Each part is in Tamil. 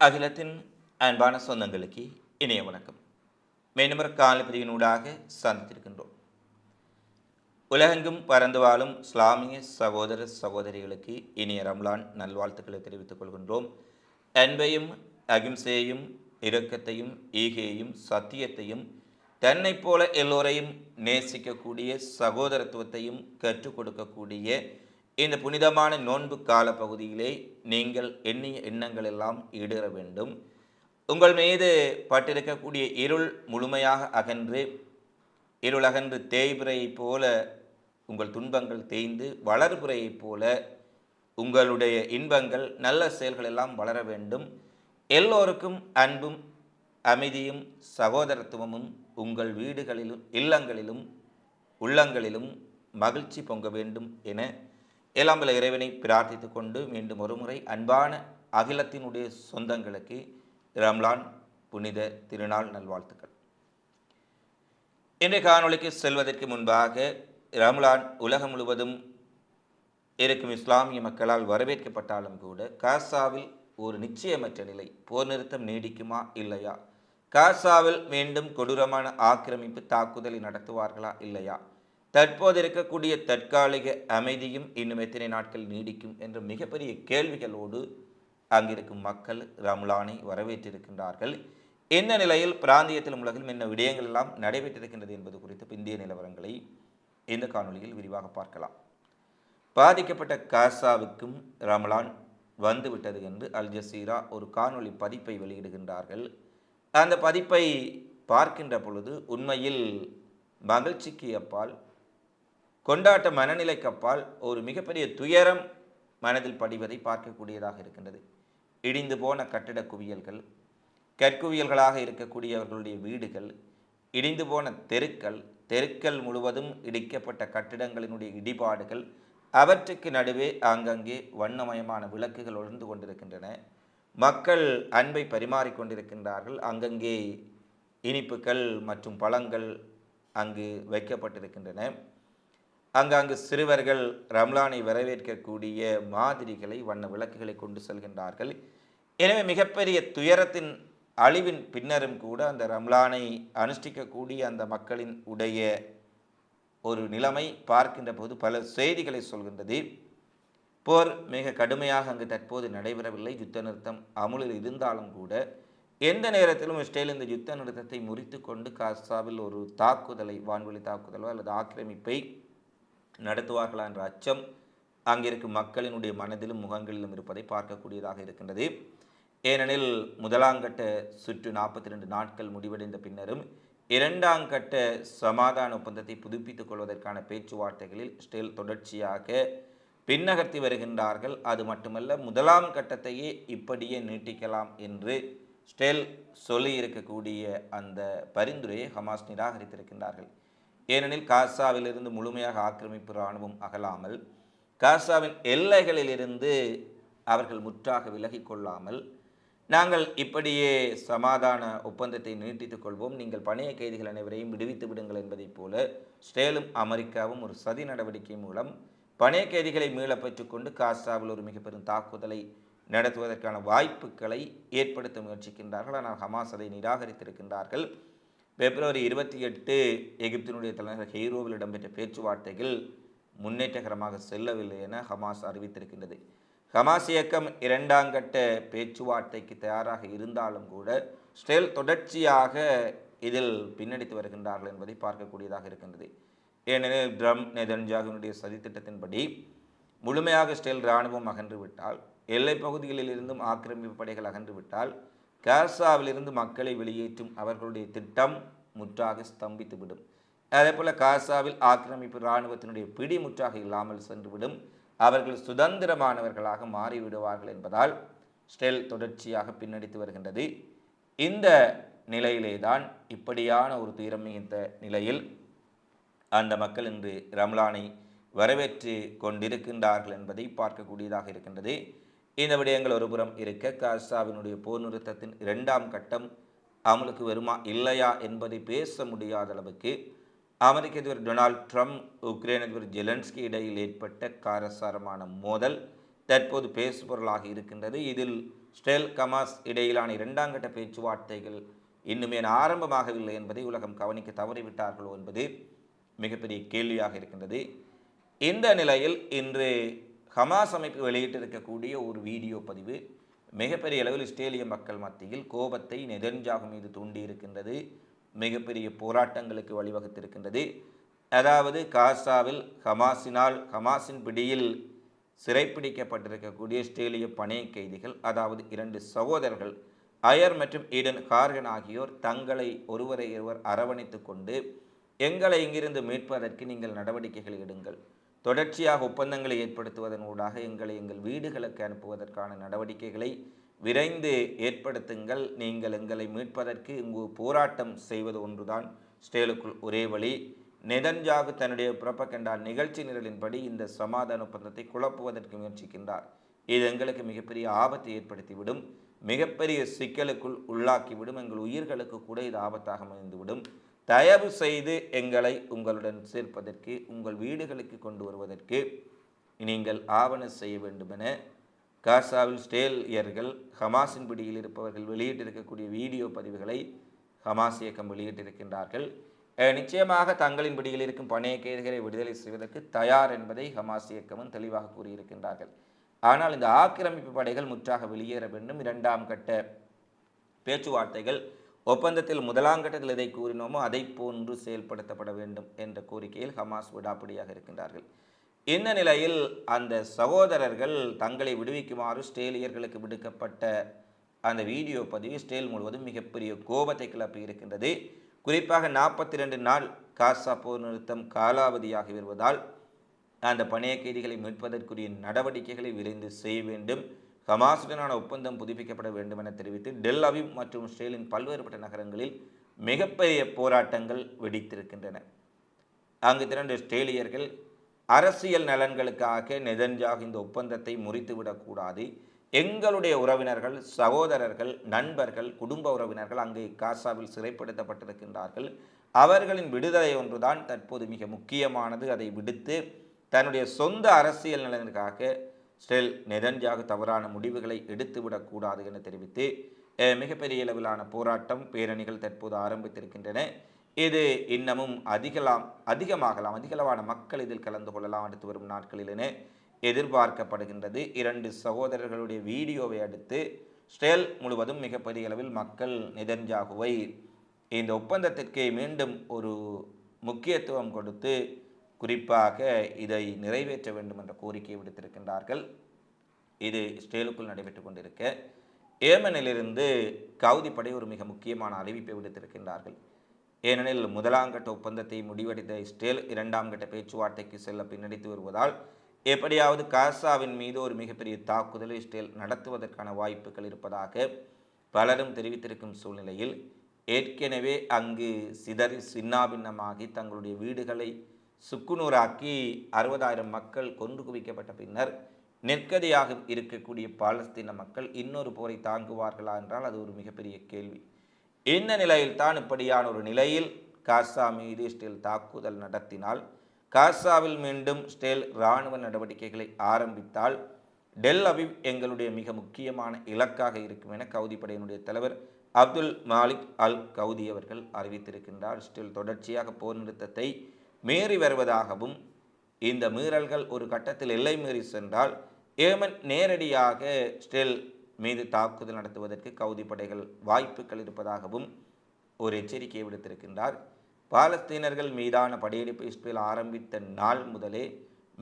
அகிலத்தின் அன்பான சொந்தங்களுக்கு இனிய வணக்கம். மீண்டும் காலப்பிரிவினூடாக சந்தித்திருக்கின்றோம். உலகெங்கும் பறந்து வாழும் இஸ்லாமிய சகோதர சகோதரிகளுக்கு இனிய ரம்லான் நல்வாழ்த்துக்களை தெரிவித்துக் கொள்கின்றோம். அன்பையும் அகிம்சையையும் இரக்கத்தையும் ஈகையையும் சத்தியத்தையும் தன்னை போல எல்லோரையும் நேசிக்கக்கூடிய சகோதரத்துவத்தையும் கற்றுக் கொடுக்கக்கூடிய இந்த புனிதமான நோன்பு கால பகுதியிலே நீங்கள் எண்ணிய எண்ணங்கள் எல்லாம் ஈடுற வேண்டும். உங்கள் மீது பட்டிருக்கக்கூடிய இருள் முழுமையாக அகன்று இருள் அகன்று தேய்பிறையைப் போல உங்கள் துன்பங்கள் தேய்ந்து வளர்புறையைப் போல உங்களுடைய இன்பங்கள் நல்ல செயல்கள் எல்லாம் வளர வேண்டும். எல்லோருக்கும் அன்பும் அமைதியும் சகோதரத்துவமும் உங்கள் வீடுகளிலும் இல்லங்களிலும் உள்ளங்களிலும் மகிழ்ச்சி பொங்க வேண்டும் என ஏழாம்பல இறைவனை பிரார்த்தித்து கொண்டு மீண்டும் ஒருமுறை அன்பான அகிலத்தினுடைய சொந்தங்களுக்கு ரம்லான் புனித திருநாள் நல்வாழ்த்துக்கள். இன்றைய காணொளிக்கு செல்வதற்கு முன்பாக ரம்லான் உலகம் முழுவதும் இருக்கும் இஸ்லாமிய மக்களால் வரவேற்கப்பட்டாலும் கூட காசாவில் ஒரு நிச்சயமற்ற நிலை போர் நிறுத்தம் நீடிக்குமா இல்லையா? காசாவில் மீண்டும் கொடூரமான ஆக்கிரமிப்பு தாக்குதலை நடத்துவார்களா இல்லையா? தற்போது இருக்கக்கூடிய தற்காலிக அமைதியும் இன்னும் எத்தனை நாட்கள் நீடிக்கும் என்ற மிகப்பெரிய கேள்விகளோடு அங்கிருக்கும் மக்கள் ரம்லானை வரவேற்றிருக்கின்றார்கள். இந்த நிலையில் பிராந்தியத்திலும் உலகிலும் என்ன விடயங்கள் எல்லாம் நடைபெற்றிருக்கின்றது என்பது குறித்து பிந்திய நிலவரங்களை இந்த காணொளியில் விரிவாக பார்க்கலாம். பாதிக்கப்பட்ட காசாவுக்கும் ரமலான் வந்துவிட்டது என்று அல் ஜசீரா ஒரு காணொளி பதிப்பை வெளியிடுகின்றார்கள். அந்த பதிப்பை பார்க்கின்ற பொழுது உண்மையில் மகிழ்ச்சிக்கு அப்பால் கொண்டாட்ட மனநிலைக்கு அப்பால் ஒரு மிகப்பெரிய துயரம் மனதில் படிவதை பார்க்கக்கூடியதாக இருக்கின்றது. இடிந்து போன கட்டிட குவியல்கள் கற்குவியல்களாக இருக்கக்கூடியவர்களுடைய வீடுகள் இடிந்து போன தெருக்கள் தெருக்கள் முழுவதும் இடிக்கப்பட்ட கட்டிடங்களினுடைய இடிபாடுகள் அவற்றுக்கு நடுவே ஆங்கங்கே வண்ணமயமான விளக்குகள் ஒழுந்து கொண்டிருக்கின்றன. மக்கள் அன்பை பரிமாறிக்கொண்டிருக்கின்றார்கள் அங்கங்கே இனிப்புகள் மற்றும் பழங்கள் அங்கு வைக்கப்பட்டிருக்கின்றன. அங்காங்கு சிறுவர்கள் ரம்லானை வரவேற்கக்கூடிய மாதிரிகளை வண்ண விளக்குகளை கொண்டு செல்கின்றார்கள். எனவே மிகப்பெரிய துயரத்தின் அழிவின் பின்னரும் கூட அந்த ரம்லானை அனுஷ்டிக்கக்கூடிய அந்த மக்களின் உடைய ஒரு நிலைமை பார்க்கின்ற போது பல செய்திகளை சொல்கின்றது. போர் மிக கடுமையாக அங்கு தற்போது நடைபெறவில்லை. யுத்த நிறுத்தம் அமுலில் இருந்தாலும் கூட எந்த நேரத்திலும் இஸ்ரேல் இந்த யுத்த நிறுத்தத்தை முறித்து கொண்டு காசாவில் ஒரு தாக்குதலை வான்வெளி தாக்குதலோ அல்லது ஆக்கிரமிப்பை நடத்துவார்களா என்ற அச்சம் அங்கிருக்கும் மக்களினுடைய மனதிலும் முகங்களிலும் இருப்பதை பார்க்கக்கூடியதாக இருக்கின்றது. ஏனெனில் முதலாங்கட்ட சுற்று நாற்பத்தி ரெண்டு நாட்கள் முடிவடைந்த பின்னரும் இரண்டாம் கட்ட சமாதான ஒப்பந்தத்தை புதுப்பித்துக் கொள்வதற்கான பேச்சுவார்த்தைகளில் ஸ்டில் தொடர்ச்சியாக பின்னகர்த்தி வருகின்றார்கள். அது மட்டுமல்ல முதலாம் கட்டத்தையே இப்படியே நீட்டிக்கலாம் என்று ஸ்டெல் சொல்லி இருக்கக்கூடிய அந்த பரிந்துரையை ஹமாஸ் நிராகரித்திருக்கின்றார்கள். ஏனெனில் காசாவிலிருந்து முழுமையாக ஆக்கிரமிப்பு இராணுவம் அகலாமல் காசாவின் எல்லைகளிலிருந்து அவர்கள் முற்றாக விலகி கொள்ளாமல் நாங்கள் இப்படியே சமாதான ஒப்பந்தத்தை நீட்டித்துக் கொள்வோம். நீங்கள் பணைய கைதிகள் அனைவரையும் விடுவித்து விடுங்கள் என்பதைப் போல ஸ்டேலும் அமெரிக்காவும் ஒரு சதி நடவடிக்கை மூலம் பணைய கைதிகளை மீள பெற்றுக்கொண்டு காசாவில் ஒரு மிக பெரும் தாக்குதலை நடத்துவதற்கான வாய்ப்புகளை ஏற்படுத்த முயற்சிக்கின்றார்கள். ஆனால் ஹமாஸ் அதை நிராகரித்திருக்கின்றார்கள். பிப்ரவரி இருபத்தி எட்டு எகிப்தினுடைய தலைநகர் ஹெய்ரோவில் இடம்பெற்ற பேச்சுவார்த்தைகள் முன்னேற்றகரமாக செல்லவில்லை என ஹமாஸ் அறிவித்திருக்கின்றது. ஹமாஸ் இயக்கம் இரண்டாம் கட்ட பேச்சுவார்த்தைக்கு தயாராக இருந்தாலும் கூட ஸ்டேல் தொடர்ச்சியாக இதில் பின்னடித்து வருகின்றார்கள் என்பதை பார்க்கக்கூடியதாக இருக்கின்றது. ஏனெனில் ட்ரம் நெதன்ஜாகுனுடைய சதித்திட்டத்தின்படி முழுமையாக ஸ்டேல் இராணுவம் அகன்றுவிட்டால் எல்லைப் பகுதிகளில் இருந்தும் ஆக்கிரமிப்பு படைகள் அகன்றுவிட்டால் காசாவிலிருந்து மக்களை வெளியேற்றும் அவர்களுடைய திட்டம் முற்றாக ஸ்தம்பித்துவிடும். அதேபோல் காசாவில் ஆக்கிரமிப்பு இராணுவத்தினுடைய பிடி முற்றாக இல்லாமல் சென்றுவிடும். அவர்கள் சுதந்திரமானவர்களாக மாறிவிடுவார்கள் என்பதால் ஸ்டெல் தொடர்ச்சியாக பின்னடித்து வருகின்றது. இந்த நிலையிலே தான் இப்படியான ஒரு துயரம் மிகுந்த நிலையில் அந்த மக்கள் இன்று ரம்லானை வரவேற்று கொண்டிருக்கின்றார்கள் என்பதை பார்க்கக்கூடியதாக இருக்கின்றது. இந்த விடயங்கள் ஒருபுறம் இருக்க காசாவினுடைய போர் நிறுத்தத்தின் இரண்டாம் கட்டம் அமலுக்கு வருமா இல்லையா என்பதை பேச முடியாத அளவுக்கு அமெரிக்க அதிபர் டொனால்ட் ட்ரம்ப் உக்ரைன் அதிபர் ஜெலன்ஸ்கி இடையில் ஏற்பட்ட காரசாரமான மோதல் தற்போது பேசுபொருளாக இருக்கின்றது. இதில் ஸ்டெல் கமாஸ் இடையிலான இரண்டாம் கட்ட பேச்சுவார்த்தைகள் இன்னுமே ஆரம்பமாகவில்லை என்பதை உலகம் கவனிக்க தவறிவிட்டார்களோ என்பது மிகப்பெரிய கேள்வியாக இருக்கின்றது. இந்த நிலையில் இன்று ஹமாஸ் அமைப்பு வெளியிட்டிருக்கக்கூடிய ஒரு வீடியோ பதிவு மிகப்பெரிய அளவில் இஸ்ரேலிய மக்கள் மத்தியில் கோபத்தை நெதன்ஜாகு மீது தூண்டி இருக்கின்றது மிகப்பெரிய போராட்டங்களுக்கு வழிவகுத்திருக்கின்றது. அதாவது காசாவில் ஹமாஸினால் ஹமாஸின் பிடியில் சிறைப்பிடிக்கப்பட்டிருக்கக்கூடிய இஸ்ரேலிய பணைய கைதிகள் அதாவது இரண்டு சகோதரர்கள் அயர் மற்றும் ஈடன் கார்கன் ஆகியோர் தங்களை ஒருவரை ஒருவர் அரவணைத்து கொண்டு எங்களை இங்கிருந்து மீட்பதற்கு நீங்கள் நடவடிக்கைகள் எடுங்கள். தொடர்ச்சியாக ஒப்பந்தங்களை ஏற்படுத்துவதன் ஊடாக எங்களை எங்கள் வீடுகளுக்கு அனுப்புவதற்கான நடவடிக்கைகளை விரைந்து ஏற்படுத்துங்கள். நீங்கள் எங்களை மீட்பதற்கு இங்கு போராட்டம் செய்வது ஒன்றுதான். ஸ்டேலுக்குள் ஒரே வழி. நெதன்ஜாகு தன்னுடைய புறப்பக்கண்டா நிகழ்ச்சி நிரலின்படி இந்த சமாதான ஒப்பந்தத்தை குழப்புவதற்கு முயற்சிக்கின்றார். இது எங்களுக்கு மிகப்பெரிய ஆபத்தை ஏற்படுத்திவிடும். மிகப்பெரிய சிக்கலுக்குள் உள்ளாக்கிவிடும். எங்கள் உயிர்களுக்கு கூட இது ஆபத்தாக அமைந்துவிடும். தயவு செய்து எங்களை உங்களுடன் சேர்ப்பதற்கு உங்கள் வீடுகளுக்கு கொண்டு வருவதற்கு நீங்கள் ஆவணம் செய்ய வேண்டுமென காசாவில் ஸ்டேலியர்கள் ஹமாஸின் பிடியில் இருப்பவர்கள் வெளியிட்டிருக்கக்கூடிய வீடியோ பதிவுகளை ஹமாஸ் இயக்கம் வெளியிட்டிருக்கின்றார்கள். நிச்சயமாக தங்களின் பிடியில் இருக்கும் பணைய கைதிகளை விடுதலை செய்வதற்கு தயார் என்பதை ஹமாஸ் இயக்கமும் தெளிவாக கூறியிருக்கின்றார்கள். ஆனால் இந்த ஆக்கிரமிப்பு படைகள் முற்றாக வெளியேற வேண்டும். இரண்டாம் கட்ட பேச்சுவார்த்தைகள் ஒப்பந்தத்தில் முதலாம் கட்டத்தில் எதை கூறினோமோ அதை போன்று செயல்படுத்தப்பட வேண்டும் என்ற கோரிக்கையில் ஹமாஸ் விடாப்பிடியாக இருக்கின்றார்கள். இந்த நிலையில் அந்த சகோதரர்கள் தங்களை விடுவிக்குமாறு ஸ்டேலியர்களுக்கு விடுக்கப்பட்ட அந்த வீடியோ பதிவு ஸ்டேல் முழுவதும் மிகப்பெரிய கோபத்தை கிளப்பி இருக்கின்றது. குறிப்பாக நாற்பத்தி ரெண்டு நாள் காசா போர் நிறுத்தம் காலாவதியாகி வருவதால் அந்த பணைய கைதிகளை மீட்பதற்குரிய நடவடிக்கைகளை விரைந்து செய்ய வேண்டும். ஹமாசுடனான ஒப்பந்தம் புதுப்பிக்கப்பட வேண்டும் என தெரிவித்து டெல் அவிவ் மற்றும் இஸ்ரேலின் பல்வேறுபட்ட நகரங்களில் மிகப்பெரிய போராட்டங்கள் வெடித்திருக்கின்றன. அங்கு திரண்டு இஸ்ரேலியர்கள் அரசியல் நலன்களுக்காக நெதன்ஜாக் இந்த ஒப்பந்தத்தை முறித்துவிடக்கூடாது எங்களுடைய உறவினர்கள் சகோதரர்கள் நண்பர்கள் குடும்ப உறவினர்கள் அங்கே காசாவில் சிறைப்படுத்தப்பட்டிருக்கின்றார்கள். அவர்களின் விடுதலை ஒன்றுதான் தற்போது மிக முக்கியமானது. அதை விடுத்து தன்னுடைய சொந்த அரசியல் நலனுக்காக ஸ்டெல் நெதன்ஜாக தவறான முடிவுகளை எடுத்துவிடக்கூடாது என தெரிவித்து மிகப்பெரிய அளவிலான போராட்டம் பேரணிகள் தற்போது ஆரம்பித்திருக்கின்றன. இது இன்னமும் அதிகலாம் அதிகமாகலாம் அதிகளவான மக்கள் இதில் கலந்து கொள்ளலாம் அடுத்து வரும் நாட்களில் என எதிர்பார்க்கப்படுகின்றது. இரண்டு சகோதரர்களுடைய வீடியோவை அடுத்து ஸ்டேல் முழுவதும் மிகப்பெரிய அளவில் மக்கள் நெதன்ஜாகுவை இந்த ஒப்பந்தத்திற்கு மீண்டும் ஒரு முக்கியத்துவம் கொடுத்து குறிப்பாக இதை நிறைவேற்ற வேண்டும் என்ற கோரிக்கை விடுத்திருக்கின்றார்கள். இது இஸ்ரேலுக்குள் நடைபெற்று கொண்டிருக்க ஏமனிலிருந்து கவுதி படை ஒரு மிக முக்கியமான அறிவிப்பை விடுத்திருக்கின்றார்கள். ஏனெனில் முதலாம் கட்ட ஒப்பந்தத்தை முடிவெடுத்த இஸ்ரேல் இரண்டாம் கட்ட பேச்சுவார்த்தைக்கு செல்ல பின்னடித்து வருவதால் எப்படியாவது காசாவின் மீது ஒரு மிகப்பெரிய தாக்குதலை இஸ்ரேல் நடத்துவதற்கான வாய்ப்புகள் இருப்பதாக பலரும் தெரிவித்திருக்கும் சூழ்நிலையில் ஏற்கனவே அங்கு சிதறி சின்னாபின்னமாகி தங்களுடைய வீடுகளை சுக்குநூறாக்கி அறுபதாயிரம் மக்கள் கொன்று குவிக்கப்பட்ட பின்னர் நெற்கதியாக இருக்கக்கூடிய பாலஸ்தீன மக்கள் இன்னொரு போரை தாங்குவார்களா என்றால் அது ஒரு மிகப்பெரிய கேள்வி. இந்த நிலையில் தான் இப்படியான ஒரு நிலையில் காசா மீது இஸ்ரேல் தாக்குதல் நடத்தினால் காசாவில் மீண்டும் இஸ்ரேல் இராணுவ நடவடிக்கைகளை ஆரம்பித்தால் டெல் அவிவ் எங்களுடைய மிக முக்கியமான இலக்காக இருக்கும் என கவுதி படையினுடைய தலைவர் அப்துல் மாலிக் அல் கவுதி அவர்கள் அறிவித்திருக்கின்றார். இஸ்ரேல் தொடர்ச்சியாக போர் நிறுத்தத்தை மீறி வருவதாகவும் இந்த மீறல்கள் ஒரு கட்டத்தில் எல்லை மீறி சென்றால் ஏமன் நேரடியாக ஸ்டெல் மீது தாக்குதல் நடத்துவதற்கு கவுதி படைகள் வாய்ப்புகள் இருப்பதாகவும் ஒரு எச்சரிக்கையை விடுத்திருக்கின்றார். பாலஸ்தீனர்கள் மீதான படையெடுப்பு இஸ்ரேல் ஆரம்பித்த நாள் முதலே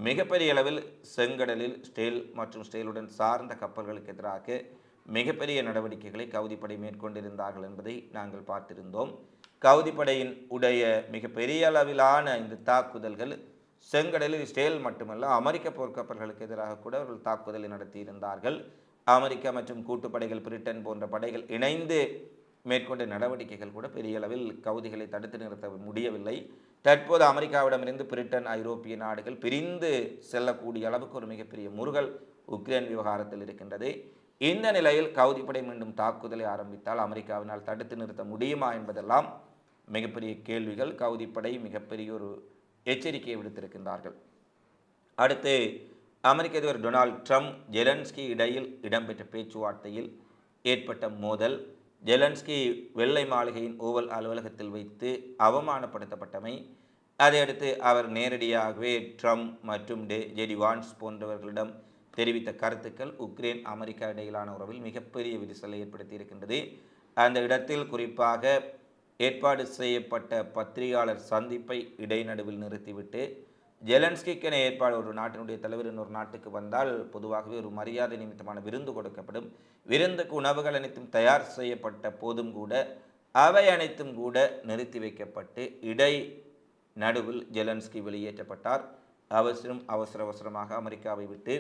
மிகப்பெரிய அளவில் செங்கடலில் ஸ்டேல் மற்றும் ஸ்டேலுடன் சார்ந்த கப்பல்களுக்கு எதிராக மிகப்பெரிய நடவடிக்கைகளை கவுதிப்படை மேற்கொண்டிருந்தார்கள் என்பதை நாங்கள் பார்த்திருந்தோம். கவுதிப்படையின் உடைய மிகப்பெரிய அளவிலான இந்த தாக்குதல்கள் செங்கடலில் இஸ்ரேல் மட்டுமல்ல அமெரிக்க போர்க்கப்பல்களுக்கு எதிராக கூட அவர்கள் தாக்குதலை நடத்தியிருந்தார்கள். அமெரிக்கா மற்றும் கூட்டுப்படைகள் பிரிட்டன் போன்ற படைகள் இணைந்து மேற்கொண்ட நடவடிக்கைகள் கூட பெரிய அளவில் கவுதிகளை தடுத்து நிறுத்த முடியவில்லை. தற்போது அமெரிக்காவிடமிருந்து பிரிட்டன் ஐரோப்பிய நாடுகள் பிரிந்து செல்லக்கூடிய அளவுக்கு ஒரு மிகப்பெரிய முருகல் உக்ரைன் விவகாரத்தில் இருக்கின்றது. இந்த நிலையில் கவுதிப்படை மீண்டும் தாக்குதலை ஆரம்பித்தால் அமெரிக்காவினால் தடுத்து நிறுத்த முடியுமா என்பதெல்லாம் மிகப்பெரிய கேள்விகள். கவுதிப்படை மிகப்பெரிய ஒரு எச்சரிக்கையை விடுத்திருக்கின்றார்கள். அடுத்து அமெரிக்க அதிபர் டொனால்ட் ட்ரம்ப் ஜெலன்ஸ்கி இடையில் இடம்பெற்ற பேச்சுவார்த்தையில் ஏற்பட்ட மோதல். ஜெலன்ஸ்கி வெள்ளை மாளிகையின் ஓவல் அலுவலகத்தில் வைத்து அவமானப்படுத்தப்பட்டமை. அதையடுத்து அவர் நேரடியாகவே ட்ரம்ப் மற்றும் டே ஜெடி வான்ஸ் போன்றவர்களிடம் தெரிவித்த கருத்துக்கள் உக்ரைன் அமெரிக்கா இடையிலான உறவில் மிகப்பெரிய விரிசலை ஏற்படுத்தி இருக்கின்றது அந்த இடத்தில் குறிப்பாக ஏற்பாடு செய்யப்பட்ட பத்திரிகையாளர் சந்திப்பை இடைநடுவில் நிறுத்திவிட்டு ஜெலன்ஸ்கிக்கென ஏற்பாடு ஒரு நாட்டினுடைய தலைவர் இன்னொரு நாட்டுக்கு வந்தால் பொதுவாகவே ஒரு மரியாதை நிமித்தமான விருந்து கொடுக்கப்படும். விருந்துக்கு உணவுகள் அனைத்தும் தயார் செய்யப்பட்ட போதும் கூட அவை அனைத்தும் கூட நிறுத்தி வைக்கப்பட்டு இடை நடுவில் ஜெலன்ஸ்கி வெளியேற்றப்பட்டார். அவசரம் அவசர அவசரமாக அமெரிக்காவை விட்டு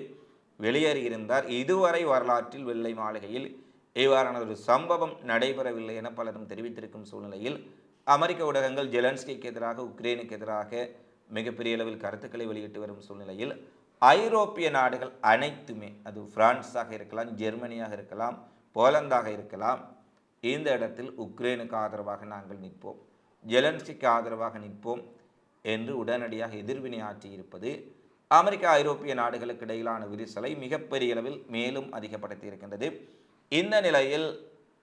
வெளியேறியிருந்தார். இதுவரை வரலாற்றில் வெள்ளை மாளிகையில் இவ்வாறான ஒரு சம்பவம் நடைபெறவில்லை என பலரும் தெரிவித்திருக்கும் சூழ்நிலையில் அமெரிக்க ஊடகங்கள் ஜெலன்ஸ்கிக்கு எதிராக உக்ரைனுக்கு எதிராக மிகப்பெரிய அளவில் கருத்துக்களை வெளியிட்டு வரும் சூழ்நிலையில் ஐரோப்பிய நாடுகள் அனைத்துமே அது பிரான்ஸாக இருக்கலாம் ஜெர்மனியாக இருக்கலாம் போலந்தாக இருக்கலாம் இந்த இடத்தில் உக்ரைனுக்கு ஆதரவாக நாங்கள் நிற்போம். ஜெலன்ஸ்கிக்கு ஆதரவாக நிற்போம் என்று உடனடியாக எதிர்வினை ஆற்றியிருப்பது அமெரிக்க ஐரோப்பிய நாடுகளுக்கு இடையிலான விரிசலை மிகப்பெரிய அளவில் மேலும் அதிகப்படுத்தி இருக்கின்றது இந்த நிலையில்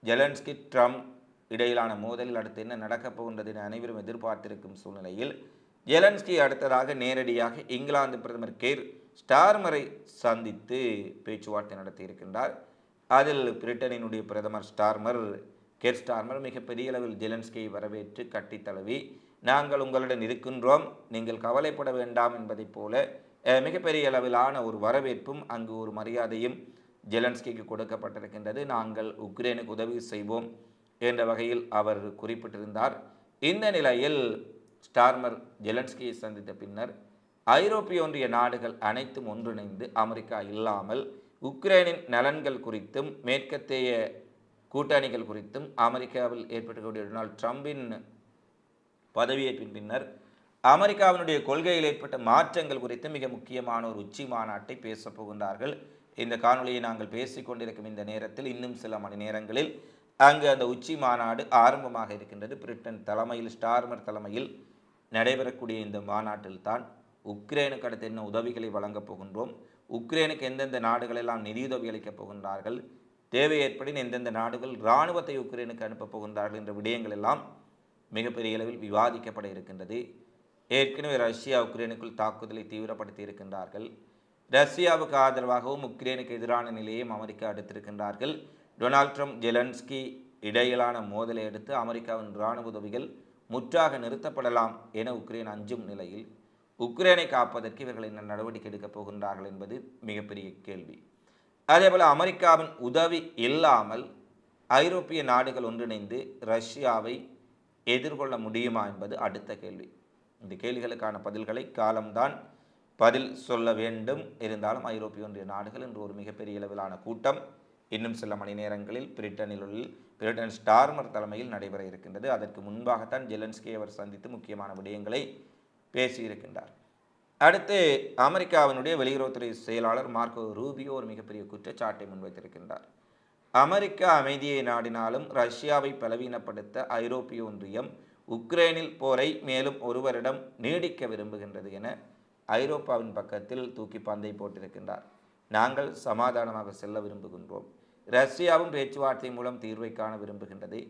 ஜெலன்ஸ்கி ட்ரம்ப் இடையிலான மோதலில் அடுத்து என்ன நடக்கப் போகின்றது என அனைவரும் எதிர்பார்த்திருக்கும் சூழ்நிலையில் ஜெலன்ஸ்கி அடுத்ததாக நேரடியாக இங்கிலாந்து பிரதமர் கேர் ஸ்டார்மரை சந்தித்து பேச்சுவார்த்தை நடத்தியிருக்கின்றார். அதில் பிரிட்டனினுடைய பிரதமர் ஸ்டார்மர் கேர் ஸ்டார்மர் மிகப்பெரிய அளவில் ஜெலன்ஸ்கியை வரவேற்று கட்டித்தழுவி நாங்கள் உங்களுடன் இருக்கின்றோம் நீங்கள் கவலைப்பட வேண்டாம் என்பதைப் போல மிகப்பெரிய அளவிலான ஒரு வரவேற்பும் அங்கு ஒரு மரியாதையும் ஜெலன்ஸ்கிக்கு கொடுக்கப்பட்டிருக்கின்றது. நாங்கள் உக்ரைனுக்கு உதவி செய்வோம் என்ற வகையில் அவர் குறிப்பிட்டிருந்தார். இந்த நிலையில் ஸ்டார்மர் ஜெலன்ஸ்கியை சந்தித்த பின்னர் ஐரோப்பிய ஒன்றிய நாடுகள் அனைத்தும் ஒன்றிணைந்து அமெரிக்கா இல்லாமல் உக்ரைனின் நலன்கள் குறித்தும் மேற்கத்தேய கூட்டணிகள் குறித்தும் அமெரிக்காவில் ஏற்பட்டுக்கூடிய டொனால்ட் ட்ரம்பின் பதவியேற்பின் பின்னர் அமெரிக்காவினுடைய கொள்கையில் ஏற்பட்ட மாற்றங்கள் குறித்து மிக முக்கியமான ஒரு உச்சி மாநாட்டை பேசப் போகின்றார்கள். இந்த காணொலியை நாங்கள் பேசிக்கொண்டிருக்கும் இந்த நேரத்தில் இன்னும் சில மணி நேரங்களில் அங்கு அந்த உச்சி மாநாடு ஆரம்பமாக இருக்கின்றது. பிரிட்டன் தலைமையில் ஸ்டார்மர் தலைமையில் நடைபெறக்கூடிய இந்த மாநாட்டில் தான் உக்ரைனுக்கு அடுத்து என்ன உதவிகளை வழங்கப் போகின்றோம்? உக்ரைனுக்கு எந்தெந்த நாடுகளெல்லாம் நிதியுதவி அளிக்கப் போகின்றார்கள்? தேவை ஏற்படின் எந்தெந்த நாடுகள் இராணுவத்தை உக்ரைனுக்கு அனுப்பப் போகின்றார்கள்? என்ற விடயங்கள் எல்லாம் மிகப்பெரிய அளவில் விவாதிக்கப்பட இருக்கின்றது. ஏற்கனவே ரஷ்யா உக்ரைனுக்குள் தாக்குதலை தீவிரப்படுத்தி இருக்கின்றார்கள் ரஷ்யாவுக்கு ஆதரவாகவும் உக்ரைனுக்கு எதிரான நிலையையும் அமெரிக்கா எடுத்திருக்கின்றார்கள். டொனால்ட் ட்ரம்ப் ஜெலன்ஸ்கி இடையிலான மோதலை அடுத்து அமெரிக்காவின் இராணுவ உதவிகள் முற்றாக நிறுத்தப்படலாம் என உக்ரைன் அஞ்சும் நிலையில் உக்ரைனை காப்பதற்கு இவர்கள் என்ன நடவடிக்கை எடுக்கப் போகின்றார்கள் என்பது மிகப்பெரிய கேள்வி. அதேபோல் அமெரிக்காவின் உதவி இல்லாமல் ஐரோப்பிய நாடுகள் ஒன்றிணைந்து ரஷ்யாவை எதிர்கொள்ள முடியுமா என்பது அடுத்த கேள்வி. இந்த கேள்விகளுக்கான பதில்களை காலம்தான் பதில் சொல்ல வேண்டும். இருந்தாலும் ஐரோப்பிய ஒன்றிய நாடுகள் என்று ஒரு மிகப்பெரிய அளவிலான கூட்டம் இன்னும் சில மணி நேரங்களில் பிரிட்டனில் உள்ள பிரிட்டன் ஸ்டார்மர் தலைமையில் நடைபெற இருக்கின்றது. அதற்கு முன்பாகத்தான் ஜெலன்ஸ்கி அவர் சந்தித்து முக்கியமான விடயங்களை பேசியிருக்கின்றார். அடுத்து அமெரிக்காவினுடைய வெளியுறவுத்துறை செயலாளர் மார்க்கோ ரூபியோ ஒரு மிகப்பெரிய குற்றச்சாட்டை முன்வைத்திருக்கின்றார். அமெரிக்கா அமைதியை நாடினாலும் ரஷ்யாவை பலவீனப்படுத்த ஐரோப்பிய ஒன்றியம் உக்ரைனில் போரை மேலும் ஒரு வருடம் நீடிக்க விரும்புகின்றது என ஐரோப்பாவின் பக்கத்தில் தூக்கி பந்தை போட்டிருக்கின்றார். நாங்கள் சமாதானமாக செல்ல விரும்புகின்றோம். ரஷ்யாவும் பேச்சுவார்த்தை மூலம் தீர்வை காண விரும்புகின்றது.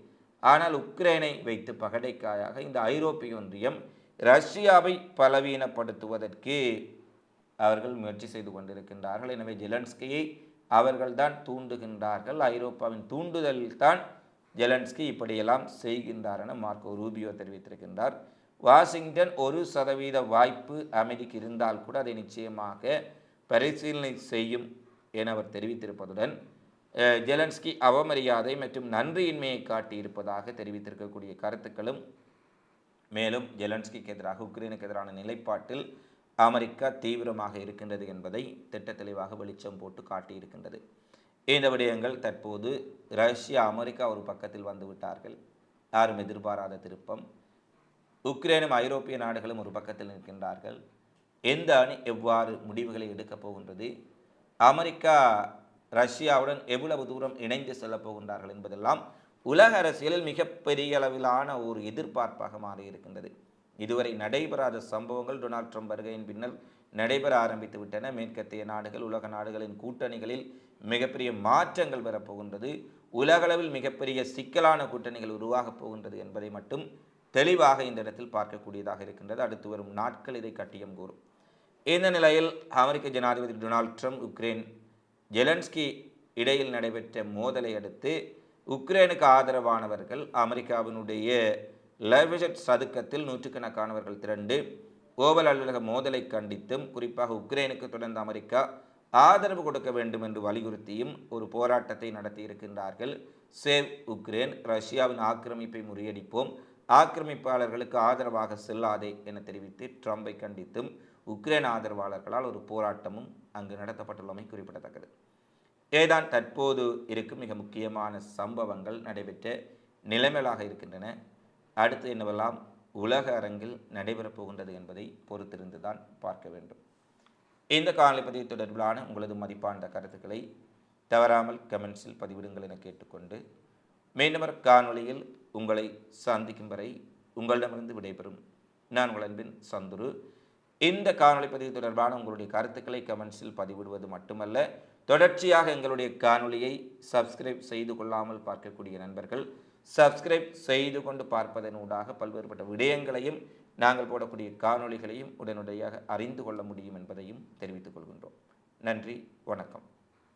ஆனால் உக்ரைனை வைத்து பகடைக்காயாக இந்த ஐரோப்பிய ஒன்றியம் ரஷ்யாவை பலவீனப்படுத்துவதற்கு அவர்கள் முயற்சி செய்து கொண்டிருக்கின்றார்கள். எனவே ஜெலன்ஸ்கியை அவர்கள்தான் தூண்டுகின்றார்கள். ஐரோப்பாவின் தூண்டுதலில் தான் ஜெலன்ஸ்கி இப்படியெல்லாம் செய்கின்றார் என மார்க்கோ ரூபியோ தெரிவித்திருக்கின்றார். வாஷிங்டன் ஒரு சதவீத வாய்ப்பு அமைதிக்கு இருந்தால் கூட அதை நிச்சயமாக பரிசீலனை செய்யும் என அவர் தெரிவித்திருப்பதுடன் ஜெலன்ஸ்கி அவமரியாதை மற்றும் நன்றியின்மையை காட்டியிருப்பதாக தெரிவித்திருக்கக்கூடிய கருத்துக்களும் மேலும் ஜெலன்ஸ்கிக்கு எதிராக உக்ரைனுக்கு எதிரான நிலைப்பாட்டில் அமெரிக்கா தீவிரமாக இருக்கின்றது என்பதை திட்ட தெளிவாக வெளிச்சம் போட்டு காட்டியிருக்கின்றது. இந்த விடயங்கள் தற்போது ரஷ்யா அமெரிக்கா ஒரு பக்கத்தில் வந்து விட்டார்கள். யாரும் எதிர்பாராத திருப்பம். உக்ரைனும் ஐரோப்பிய நாடுகளும் ஒரு பக்கத்தில் நிற்கின்றார்கள். எந்த அணி எவ்வாறு முடிவுகளை எடுக்கப் போகின்றது? அமெரிக்கா ரஷ்யாவுடன் எவ்வளவு தூரம் இணைந்து செல்லப் போகின்றார்கள் என்பதெல்லாம் உலக அரசியலில் மிகப்பெரிய அளவிலான ஒரு எதிர்பார்ப்பாக மாறியிருக்கின்றது. இதுவரை நடைபெறாத சம்பவங்கள் டொனால்ட் ட்ரம்ப் வருகையின் பின்னர் நடைபெற ஆரம்பித்து விட்டன மேற்கத்திய நாடுகள் உலக நாடுகளின் கூட்டணிகளில் மிகப்பெரிய மாற்றங்கள் வரப்போகின்றது. உலகளவில் மிகப்பெரிய சிக்கலான கூட்டணிகள் உருவாகப் போகின்றது என்பதை மட்டும் தெளிவாக இந்த இடத்தில் பார்க்கக்கூடியதாக இருக்கின்றது. அடுத்து வரும் நாட்கள் இதை கட்டியம் கூறும். இந்த நிலையில் அமெரிக்க ஜனாதிபதி டொனால்ட் ட்ரம்ப் உக்ரைன் ஜெலன்ஸ்கி இடையில் நடைபெற்ற மோதலை அடுத்து உக்ரைனுக்கு ஆதரவானவர்கள் அமெரிக்காவினுடைய லெவஜட் சதுக்கத்தில் நூற்றுக்கணக்கானவர்கள் திரண்டு ஓவல் அலுவலக மோதலை கண்டித்தும் குறிப்பாக உக்ரைனுக்கு தொடர்ந்து அமெரிக்கா ஆதரவு கொடுக்க வேண்டும் என்று வலியுறுத்தியும் ஒரு போராட்டத்தை நடத்தியிருக்கின்றார்கள். சேவ் உக்ரைன் ரஷ்யாவின் ஆக்கிரமிப்பை முறியடிப்போம். ஆக்கிரமிப்பாளர்களுக்கு ஆதரவாக செல்லாதே என தெரிவித்து ட்ரம்பை கண்டித்தும் உக்ரைன் ஆதரவாளர்களால் ஒரு போராட்டமும் அங்கு நடத்தப்பட்டுள்ளமை குறிப்பிடத்தக்கது. ஏதான் தற்போது இருக்கும் மிக முக்கியமான சம்பவங்கள் நடைபெற்ற நிலைமைகளாக இருக்கின்றன. அடுத்து என்னவெல்லாம் உலக அரங்கில் நடைபெறப் போகின்றது என்பதை பொறுத்திருந்து தான் பார்க்க வேண்டும். இந்த காணொலி பதிவு தொடர்பிலான உங்களது மதிப்பான கருத்துக்களை தவறாமல் கமெண்ட்ஸில் பதிவிடுங்கள் என கேட்டுக்கொண்டு மீண்டும் காணொலியில் உங்களை சந்திக்கும் வரை உங்களிடமிருந்து விடைபெறும் நான் உங்கள் அன்பின் சந்துரு. இந்த காணொலி பதிவு தொடர்பான உங்களுடைய கருத்துக்களை கமெண்ட்ஸில் பதிவிடுவது மட்டுமல்ல தொடர்ச்சியாக எங்களுடைய காணொளியை சப்ஸ்கிரைப் செய்து கொள்ளாமல் பார்க்கக்கூடிய நண்பர்கள் சப்ஸ்கிரைப் செய்து கொண்டு பார்ப்பதன் ஊடாக பல்வேறுபட்ட விடயங்களையும் நாங்கள் போடக்கூடிய காணொளிகளையும் உடனடியாக அறிந்து கொள்ள முடியும் என்பதையும் தெரிவித்துக் கொள்கின்றோம். நன்றி வணக்கம்.